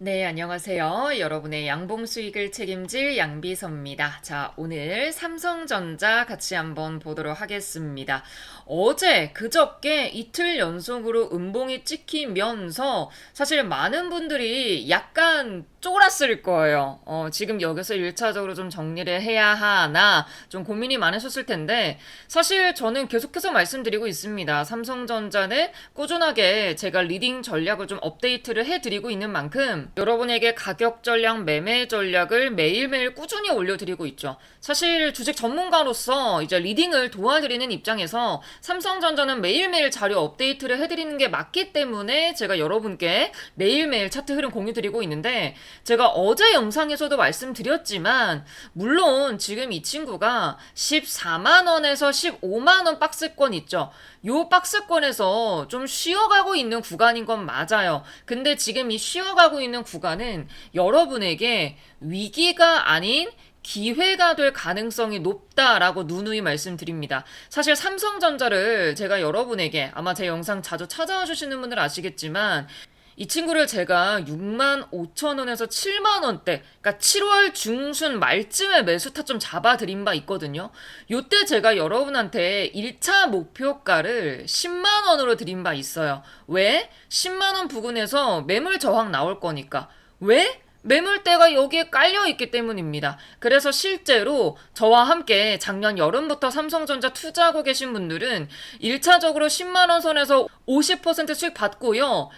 네, 안녕하세요. 여러분의 양봉 수익을 책임질 양비서입니다. 자, 오늘 삼성전자 같이 한번 보도록 하겠습니다. 어제, 그저께 이틀 연속으로 음봉이 찍히면서 사실 많은 분들이 약간 쫄았을 거예요. 어, 지금 여기서 1차적으로 좀 정리를 해야 하나 좀 고민이 많으셨을 텐데 사실 저는 계속해서 말씀드리고 있습니다. 삼성전자는 꾸준하게 제가 리딩 전략을 좀 업데이트를 해드리고 있는 만큼 여러분에게 가격 전략, 매매 전략을 매일매일 꾸준히 올려드리고 있죠. 사실 주식 전문가로서 이제 리딩을 도와드리는 입장에서 삼성전자는 매일매일 자료 업데이트를 해드리는 게 맞기 때문에 제가 여러분께 매일매일 차트 흐름 공유 드리고 있는데 제가 어제 영상에서도 말씀드렸지만 물론 지금 이 친구가 14만 원에서 15만 원 박스권 있죠. 요 박스권에서 좀 쉬어가고 있는 구간인 건 맞아요. 근데 지금 이 쉬어가고 있는 구간은 여러분에게 위기가 아닌 기회가 될 가능성이 높다라고 누누이 말씀드립니다. 사실 삼성전자를 제가 여러분에게 아마 제 영상 자주 찾아와 주시는 분들 아시겠지만 이 친구를 제가 6만 5천 원에서 7만 원대, 그러니까 7월 중순 말쯤에 매수 타점 잡아드린 바 있거든요. 요때 제가 여러분한테 1차 목표가를 10만 원으로 드린 바 있어요. 왜? 10만 원 부근에서 매물 저항 나올 거니까. 왜? 매물대가 여기에 깔려 있기 때문입니다. 그래서 실제로 저와 함께 작년 여름부터 삼성전자 투자하고 계신 분들은 1차적으로 10만원 선에서 50% 수익 받고요.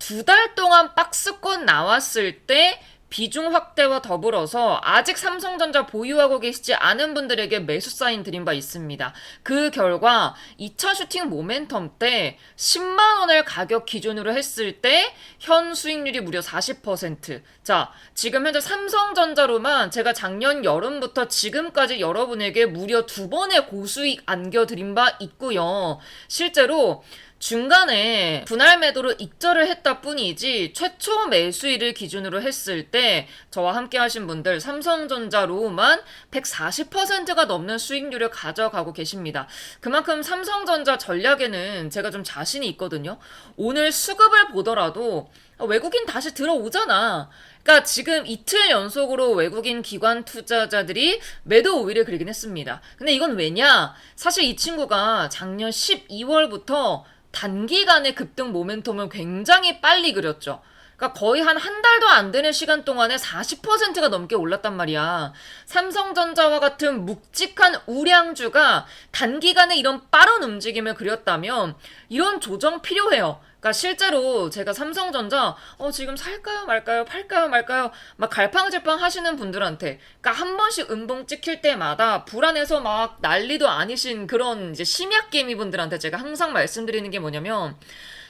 두 달 동안 박스권 나왔을 때 비중 확대와 더불어서 아직 삼성전자 보유하고 계시지 않은 분들에게 매수 사인 드린 바 있습니다. 그 결과 2차 슈팅 모멘텀 때 10만 원을 가격 기준으로 했을 때 현 수익률이 무려 40%. 자, 지금 현재 삼성전자로만 제가 작년 여름부터 지금까지 여러분에게 무려 두 번의 고수익 안겨 드린 바 있고요. 실제로 중간에 분할 매도로 익절을 했다 뿐이지 최초 매수일을 기준으로 했을 때 저와 함께 하신 분들 삼성전자로만 140%가 넘는 수익률을 가져가고 계십니다. 그만큼 삼성전자 전략에는 제가 좀 자신이 있거든요. 오늘 수급을 보더라도 외국인 다시 들어오잖아. 그러니까 지금 이틀 연속으로 외국인 기관 투자자들이 매도 우위를 그리긴 했습니다. 근데 이건 왜냐? 사실 이 친구가 작년 12월부터 단기간의 급등 모멘텀을 굉장히 빨리 그렸죠. 그러니까 거의 한 한 달도 안 되는 시간 동안에 40%가 넘게 올랐단 말이야. 삼성전자와 같은 묵직한 우량주가 단기간에 이런 빠른 움직임을 그렸다면 이런 조정 필요해요. 그러니까 실제로 제가 삼성전자 어 지금 살까요? 말까요? 팔까요? 말까요? 막 갈팡질팡 하시는 분들한테 그러니까 한 번씩 음봉 찍힐 때마다 불안해서 막 난리도 아니신 그런 이제 심약개미 분들한테 제가 항상 말씀드리는 게 뭐냐면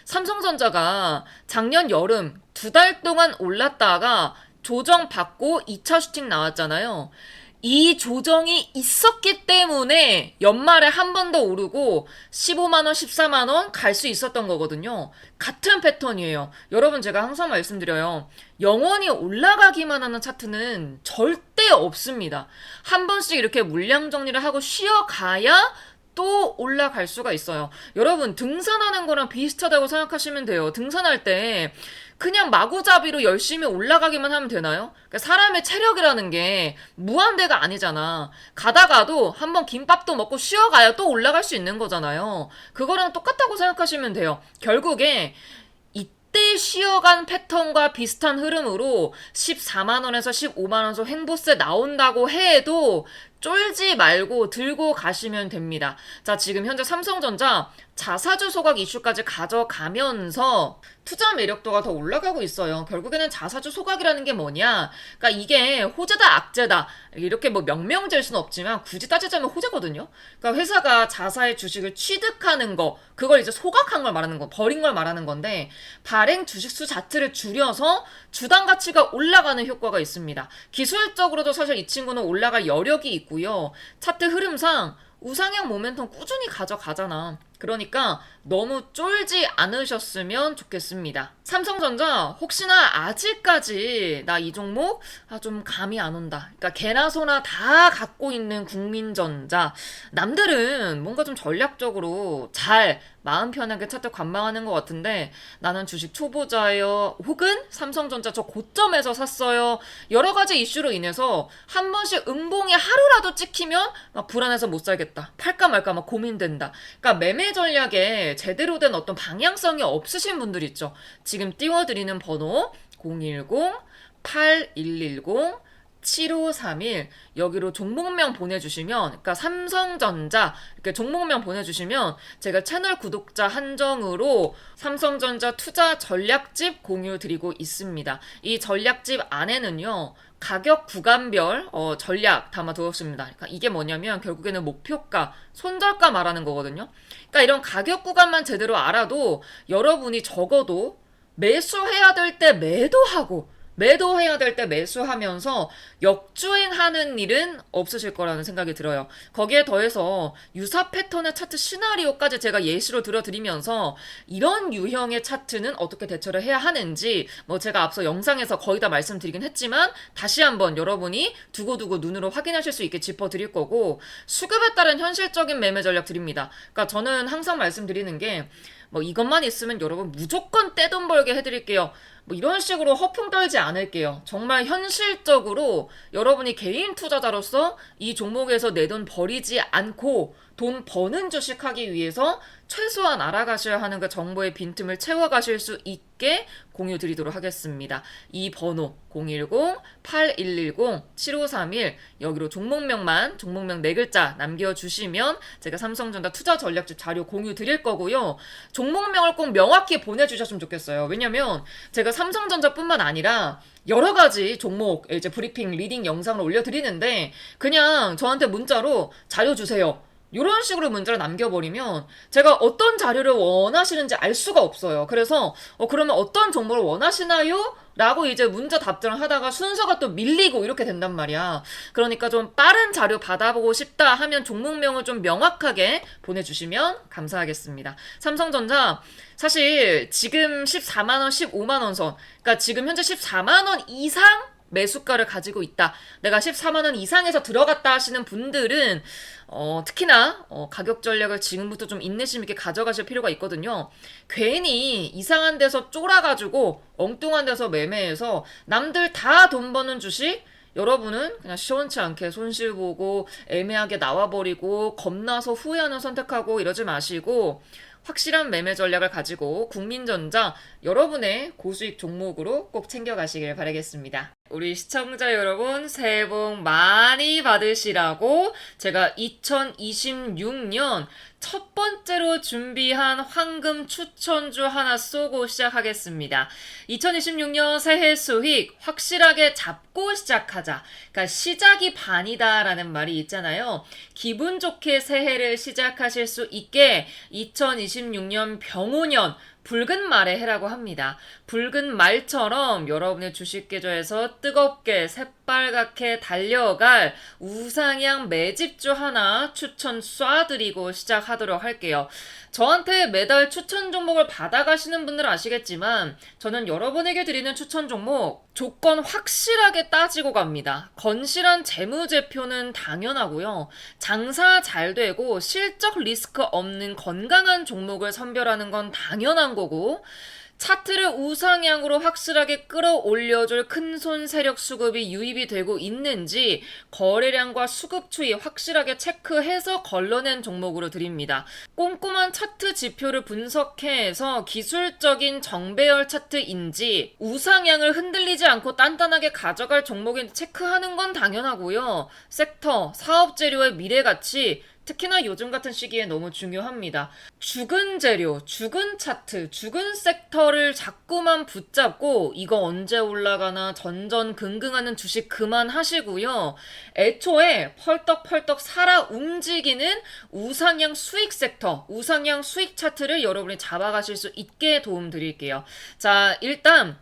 삼성전자가 작년 여름 두 달 동안 올랐다가 조정받고 2차 슈팅 나왔잖아요. 이 조정이 있었기 때문에 연말에 한 번 더 오르고 15만원, 14만원 갈 수 있었던 거거든요. 같은 패턴이에요. 여러분 제가 항상 말씀드려요. 영원히 올라가기만 하는 차트는 절대 없습니다. 한 번씩 이렇게 물량 정리를 하고 쉬어가야 또 올라갈 수가 있어요. 여러분 등산하는 거랑 비슷하다고 생각하시면 돼요. 등산할 때 그냥 마구잡이로 열심히 올라가기만 하면 되나요? 그러니까 사람의 체력이라는 게 무한대가 아니잖아. 가다가도 한번 김밥도 먹고 쉬어가야 또 올라갈 수 있는 거잖아요. 그거랑 똑같다고 생각하시면 돼요. 결국에 이때 쉬어간 패턴과 비슷한 흐름으로 14만원에서 15만원에서 횡보세 나온다고 해도 쫄지 말고 들고 가시면 됩니다. 자, 지금 현재 삼성전자 자사주 소각 이슈까지 가져가면서 투자 매력도가 더 올라가고 있어요. 결국에는 자사주 소각이라는 게 뭐냐? 그러니까 이게 호재다 악재다 이렇게 뭐 명명될 수는 없지만 굳이 따지자면 호재거든요. 그러니까 회사가 자사의 주식을 취득하는 거 그걸 이제 소각한 걸 말하는 거, 버린 걸 말하는 건데 발행 주식 수 자체를 줄여서 주당 가치가 올라가는 효과가 있습니다. 기술적으로도 사실 이 친구는 올라갈 여력이 있고요. 차트 흐름상 우상향 모멘텀 꾸준히 가져가잖아. 그러니까 너무 쫄지 않으셨으면 좋겠습니다. 삼성전자 혹시나 아직까지 나 이 종목 아, 좀 감이 안 온다. 그러니까 개나 소나 다 갖고 있는 국민전자 남들은 뭔가 좀 전략적으로 잘 마음 편하게 차트 관망하는 것 같은데 나는 주식 초보자예요. 혹은 삼성전자 저 고점에서 샀어요. 여러 가지 이슈로 인해서 한 번씩 음봉이 하루라도 찍히면 막 불안해서 못 살겠다. 팔까 말까 막 고민된다. 그러니까 매매 전략에 제대로 된 어떤 방향성이 없으신 분들 있죠. 지금 띄워드리는 번호 010-8110 7531 여기로 종목명 보내주시면 그러니까 삼성전자 이렇게 종목명 보내주시면 제가 채널 구독자 한정으로 삼성전자 투자 전략집 공유 드리고 있습니다. 이 전략집 안에는요 가격 구간별 어, 전략 담아두었습니다. 그러니까 이게 뭐냐면 결국에는 목표가, 손절가 말하는 거거든요. 그러니까 이런 가격 구간만 제대로 알아도 여러분이 적어도 매수해야 될 때 매도하고 매도해야 될 때 매수하면서 역주행하는 일은 없으실 거라는 생각이 들어요. 거기에 더해서 유사 패턴의 차트 시나리오까지 제가 예시로 들어드리면서 이런 유형의 차트는 어떻게 대처를 해야 하는지 뭐 제가 앞서 영상에서 거의 다 말씀드리긴 했지만 다시 한번 여러분이 두고두고 눈으로 확인하실 수 있게 짚어드릴 거고 수급에 따른 현실적인 매매 전략 드립니다. 그러니까 저는 항상 말씀드리는 게 뭐 이것만 있으면 여러분 무조건 떼돈 벌게 해드릴게요. 뭐 이런 식으로 허풍 떨지 않을게요. 정말 현실적으로 여러분이 개인 투자자로서 이 종목에서 내 돈 버리지 않고 돈 버는 주식 하기 위해서 최소한 알아가셔야 하는 그 정보의 빈틈을 채워가실 수 있게 공유 드리도록 하겠습니다. 이 번호 010-8110-7531 여기로 종목명만 종목명 네 글자 남겨주시면 제가 삼성전자 투자 전략집 자료 공유 드릴 거고요. 종목명을 꼭 명확히 보내주셨으면 좋겠어요. 왜냐면 제가 삼성전자뿐만 아니라 여러 가지 종목 이제 브리핑 리딩 영상을 올려드리는데 그냥 저한테 문자로 자료 주세요. 이런 식으로 문자를 남겨버리면 제가 어떤 자료를 원하시는지 알 수가 없어요. 그래서 어, 그러면 어떤 정보를 원하시나요? 라고 이제 문자 답장을 하다가 순서가 또 밀리고 이렇게 된단 말이야. 그러니까 좀 빠른 자료 받아보고 싶다 하면 종목명을 좀 명확하게 보내주시면 감사하겠습니다. 삼성전자 사실 지금 14만원, 15만원 선, 그러니까 지금 현재 14만원 이상 매수가를 가지고 있다. 내가 14만 원 이상에서 들어갔다 하시는 분들은 어, 특히나 어, 가격 전략을 지금부터 좀 인내심 있게 가져가실 필요가 있거든요. 괜히 이상한 데서 쫄아가지고 엉뚱한 데서 매매해서 남들 다 돈 버는 주식 여러분은 그냥 시원치 않게 손실 보고 애매하게 나와버리고 겁나서 후회하는 선택하고 이러지 마시고 확실한 매매 전략을 가지고 국민전자 여러분의 고수익 종목으로 꼭 챙겨가시길 바라겠습니다. 우리 시청자 여러분 새해 복 많이 받으시라고 제가 2026년 첫 번째로 준비한 황금 추천주 하나 쏘고 시작하겠습니다. 2026년 새해 수익 확실하게 잡고 시작하자. 그러니까 시작이 반이다라는 말이 있잖아요. 기분 좋게 새해를 시작하실 수 있게 2026년 병오년 붉은 말에 해라고 합니다. 붉은 말처럼 여러분의 주식 계좌에서 뜨겁게 새빨갛게 달려갈 우상향 매집주 하나 추천 쏴드리고 시작하도록 할게요. 저한테 매달 추천 종목을 받아가시는 분들 아시겠지만 저는 여러분에게 드리는 추천 종목 조건 확실하게 따지고 갑니다. 건실한 재무제표는 당연하고요. 장사 잘 되고 실적 리스크 없는 건강한 종목을 선별하는 건 당연한 거고 차트를 우상향으로 확실하게 끌어올려줄 큰손 세력 수급이 유입이 되고 있는지 거래량과 수급 추이 확실하게 체크해서 걸러낸 종목으로 드립니다. 꼼꼼한 차트 지표를 분석해서 기술적인 정배열 차트인지 우상향을 흔들리지 않고 단단하게 가져갈 종목인지 체크하는 건 당연하고요. 섹터, 사업 재료의 미래 가치, 특히나 요즘 같은 시기에 너무 중요합니다. 죽은 재료, 죽은 차트, 죽은 섹터를 자꾸만 붙잡고 이거 언제 올라가나 전전긍긍하는 주식 그만하시고요. 애초에 펄떡펄떡 살아 움직이는 우상향 수익 섹터, 우상향 수익 차트를 여러분이 잡아가실 수 있게 도움 드릴게요. 자, 일단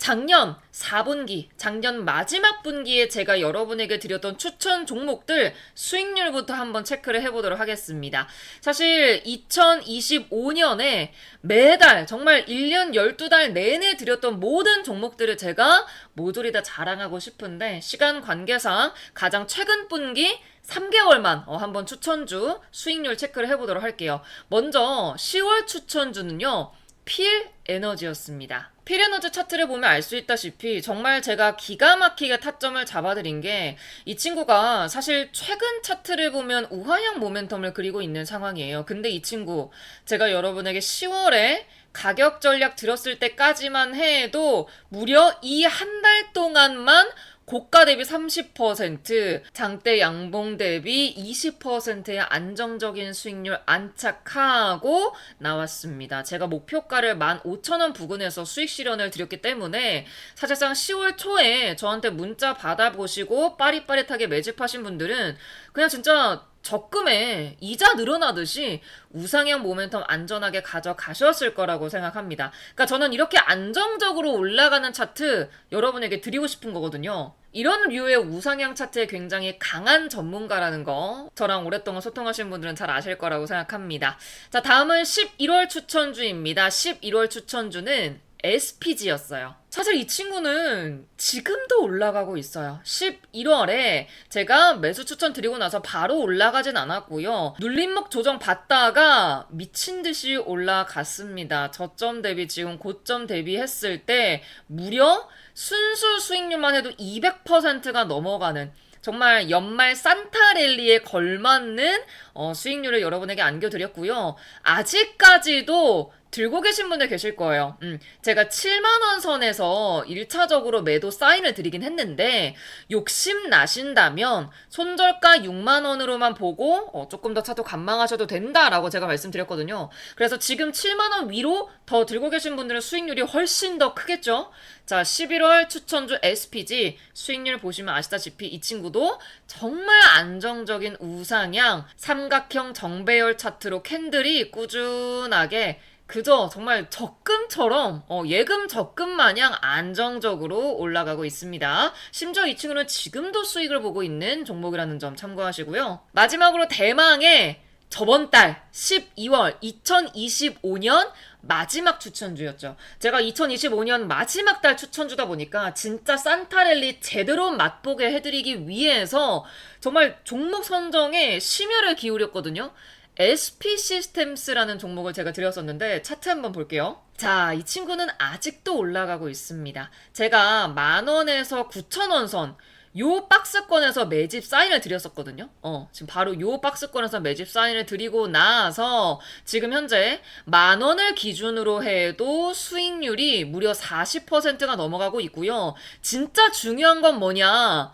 작년 4분기, 작년 마지막 분기에 제가 여러분에게 드렸던 추천 종목들 수익률부터 한번 체크를 해보도록 하겠습니다. 사실 2025년에 매달 정말 1년 12달 내내 드렸던 모든 종목들을 제가 모조리 다 자랑하고 싶은데 시간 관계상 가장 최근 분기 3개월만 어, 한번 추천주 수익률 체크를 해보도록 할게요. 먼저 10월 추천주는요. 필 에너지였습니다. 필 에너지 차트를 보면 알 수 있다시피 정말 제가 기가 막히게 타점을 잡아드린 게 이 친구가 사실 최근 차트를 보면 우하향 모멘텀을 그리고 있는 상황이에요. 근데 이 친구 제가 여러분에게 10월에 가격 전략 들었을 때까지만 해도 무려 이 한 달 동안만 고가 대비 30%, 장대 양봉 대비 20%의 안정적인 수익률 안착하고 나왔습니다. 제가 목표가를 15,000원 부근에서 수익 실현을 드렸기 때문에 사실상 10월 초에 저한테 문자 받아보시고 빠릿빠릿하게 매집하신 분들은 그냥 진짜 적금에 이자 늘어나듯이 우상향 모멘텀 안전하게 가져가셨을 거라고 생각합니다. 그러니까 저는 이렇게 안정적으로 올라가는 차트 여러분에게 드리고 싶은 거거든요. 이런 류의 우상향 차트에 굉장히 강한 전문가라는 거 저랑 오랫동안 소통하신 분들은 잘 아실 거라고 생각합니다. 자, 다음은 11월 추천주입니다. 11월 추천주는 SPG였어요. 사실 이 친구는 지금도 올라가고 있어요. 11월에 제가 매수 추천 드리고 나서 바로 올라가진 않았고요. 눌림목 조정 받다가 미친 듯이 올라갔습니다. 저점 대비 지금 고점 대비했을 때 무려 순수 수익률만 해도 200%가 넘어가는 정말 연말 산타랠리에 걸맞는 어, 수익률을 여러분에게 안겨드렸고요. 아직까지도 들고 계신 분들 계실 거예요. 음, 제가 7만원 선에서 1차적으로 매도 사인을 드리긴 했는데, 욕심 나신다면, 손절가 6만원으로만 보고, 어, 조금 더 차도 감망하셔도 된다라고 제가 말씀드렸거든요. 그래서 지금 7만원 위로 더 들고 계신 분들은 수익률이 훨씬 더 크겠죠? 자, 11월 추천주 SPG 수익률 보시면 아시다시피 이 친구도 정말 안정적인 우상향, 삼각형 정배열 차트로 캔들이 꾸준하게 그저 정말 적금처럼 어, 예금 적금 마냥 안정적으로 올라가고 있습니다. 심지어 이 친구는 지금도 수익을 보고 있는 종목이라는 점 참고하시고요. 마지막으로 대망의 저번 달 12월 2025년 마지막 추천주였죠. 제가 2025년 마지막 달 추천주다 보니까 진짜 산타랠리 제대로 맛보게 해드리기 위해서 정말 종목 선정에 심혈을 기울였거든요. SP 시스템스라는 종목을 제가 드렸었는데 차트 한번 볼게요. 자, 이 친구는 아직도 올라가고 있습니다. 제가 만 원에서 9천 원 선, 요 박스권에서 매집 사인을 드렸었거든요. 어, 지금 바로 요 박스권에서 매집 사인을 드리고 나서 지금 현재 만 원을 기준으로 해도 수익률이 무려 40%가 넘어가고 있고요. 진짜 중요한 건 뭐냐?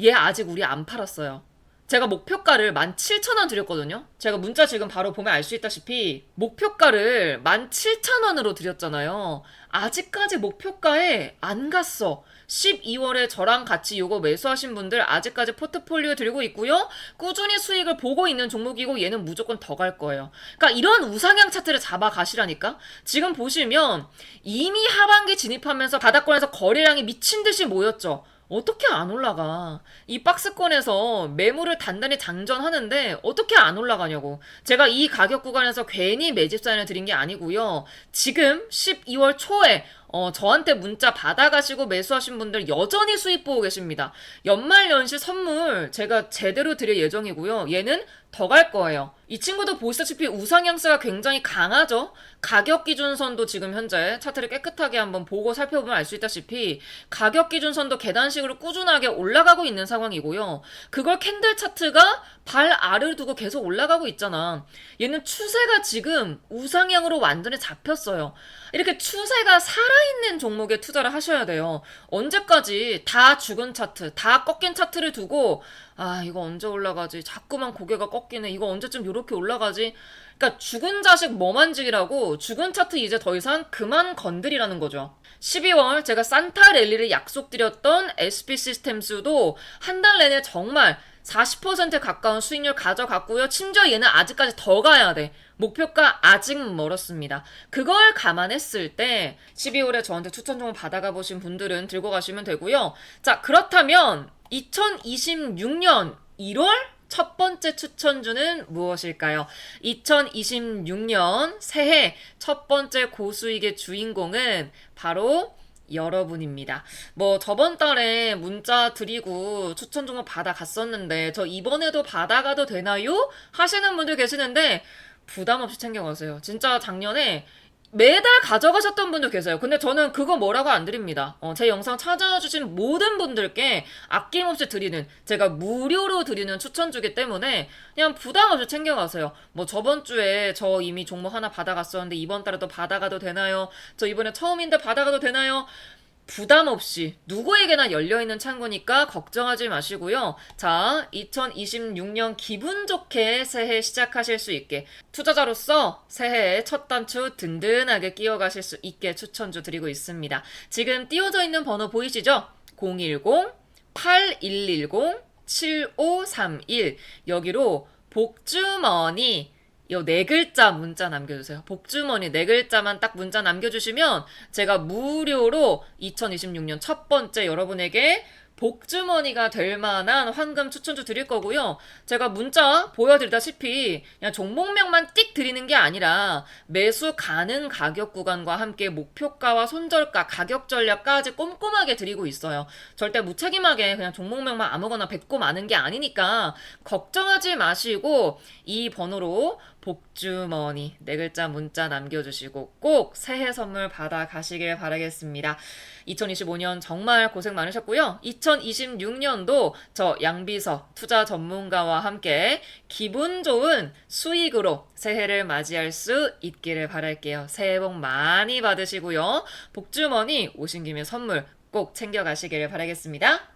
얘 아직 우리 안 팔았어요. 제가 목표가를 17,000원 드렸거든요. 제가 문자 지금 바로 보면 알 수 있다시피 목표가를 17,000원으로 드렸잖아요. 아직까지 목표가에 안 갔어. 12월에 저랑 같이 요거 매수하신 분들 아직까지 포트폴리오 들고 있고요. 꾸준히 수익을 보고 있는 종목이고 얘는 무조건 더 갈 거예요. 그러니까 이런 우상향 차트를 잡아 가시라니까. 지금 보시면 이미 하반기 진입하면서 바닥권에서 거래량이 미친 듯이 모였죠. 어떻게 안 올라가? 이 박스권에서 매물을 단단히 장전하는데 어떻게 안 올라가냐고. 제가 이 가격 구간에서 괜히 매집 사인을 드린 게 아니고요. 지금 12월 초에 어, 저한테 문자 받아가시고 매수하신 분들 여전히 수익 보고 계십니다. 연말 연시 선물 제가 제대로 드릴 예정이고요. 얘는 더 갈 거예요. 이 친구도 보시다시피 우상향세가 굉장히 강하죠? 가격 기준선도 지금 현재 차트를 깨끗하게 한번 보고 살펴보면 알 수 있다시피 가격 기준선도 계단식으로 꾸준하게 올라가고 있는 상황이고요. 그걸 캔들 차트가 발 아래를 두고 계속 올라가고 있잖아. 얘는 추세가 지금 우상향으로 완전히 잡혔어요. 이렇게 추세가 살아 있는 종목에 투자를 하셔야 돼요. 언제까지 다 죽은 차트, 다 꺾인 차트를 두고 아 이거 언제 올라가지? 자꾸만 고개가 꺾이네. 이거 언제쯤 이렇게 올라가지? 그러니까 죽은 자식 뭐 만지기라고 죽은 차트 이제 더 이상 그만 건드리라는 거죠. 12월 제가 산타 랠리를 약속드렸던 SP 시스템스도 한 달 내내 정말 40% 가까운 수익률 가져갔고요. 심지어 얘는 아직까지 더 가야 돼. 목표가 아직 멀었습니다. 그걸 감안했을 때 12월에 저한테 추천 종목 받아가 보신 분들은 들고 가시면 되고요. 자, 그렇다면 2026년 1월 첫 번째 추천주는 무엇일까요? 2026년 새해 첫 번째 고수익의 주인공은 바로 여러분입니다. 뭐 저번 달에 문자 드리고 추천 종목 받아갔었는데 저 이번에도 받아가도 되나요? 하시는 분들 계시는데 부담 없이 챙겨가세요. 진짜 작년에 매달 가져가셨던 분도 계세요. 근데 저는 그거 뭐라고 안 드립니다. 어, 제 영상 찾아와 주신 모든 분들께 아낌없이 드리는, 제가 무료로 드리는 추천주기 때문에 그냥 부담 없이 챙겨가세요. 뭐 저번 주에 저 이미 종목 하나 받아갔었는데 이번 달에도 받아가도 되나요? 저 이번에 처음인데 받아가도 되나요? 부담 없이 누구에게나 열려있는 창구니까 걱정하지 마시고요. 자, 2026년 기분 좋게 새해 시작하실 수 있게 투자자로서 새해에 첫 단추 든든하게 끼워가실 수 있게 추천주 드리고 있습니다. 지금 띄워져 있는 번호 보이시죠? 010-8110-7531 여기로 복주머니 요 네 글자 문자 남겨주세요. 복주머니 네 글자만 딱 문자 남겨주시면 제가 무료로 2026년 첫 번째 여러분에게 복주머니가 될 만한 황금 추천주 드릴 거고요. 제가 문자 보여드리다시피 그냥 종목명만 띡 드리는 게 아니라 매수 가능 가격 구간과 함께 목표가와 손절가, 가격 전략까지 꼼꼼하게 드리고 있어요. 절대 무책임하게 그냥 종목명만 아무거나 뱉고 마는 게 아니니까 걱정하지 마시고 이 번호로 복주머니 네 글자 문자 남겨주시고 꼭 새해 선물 받아 가시길 바라겠습니다. 2025년 정말 고생 많으셨고요. 2026년도 저 양비서 투자 전문가와 함께 기분 좋은 수익으로 새해를 맞이할 수 있기를 바랄게요. 새해 복 많이 받으시고요. 복주머니 오신 김에 선물 꼭 챙겨가시기를 바라겠습니다.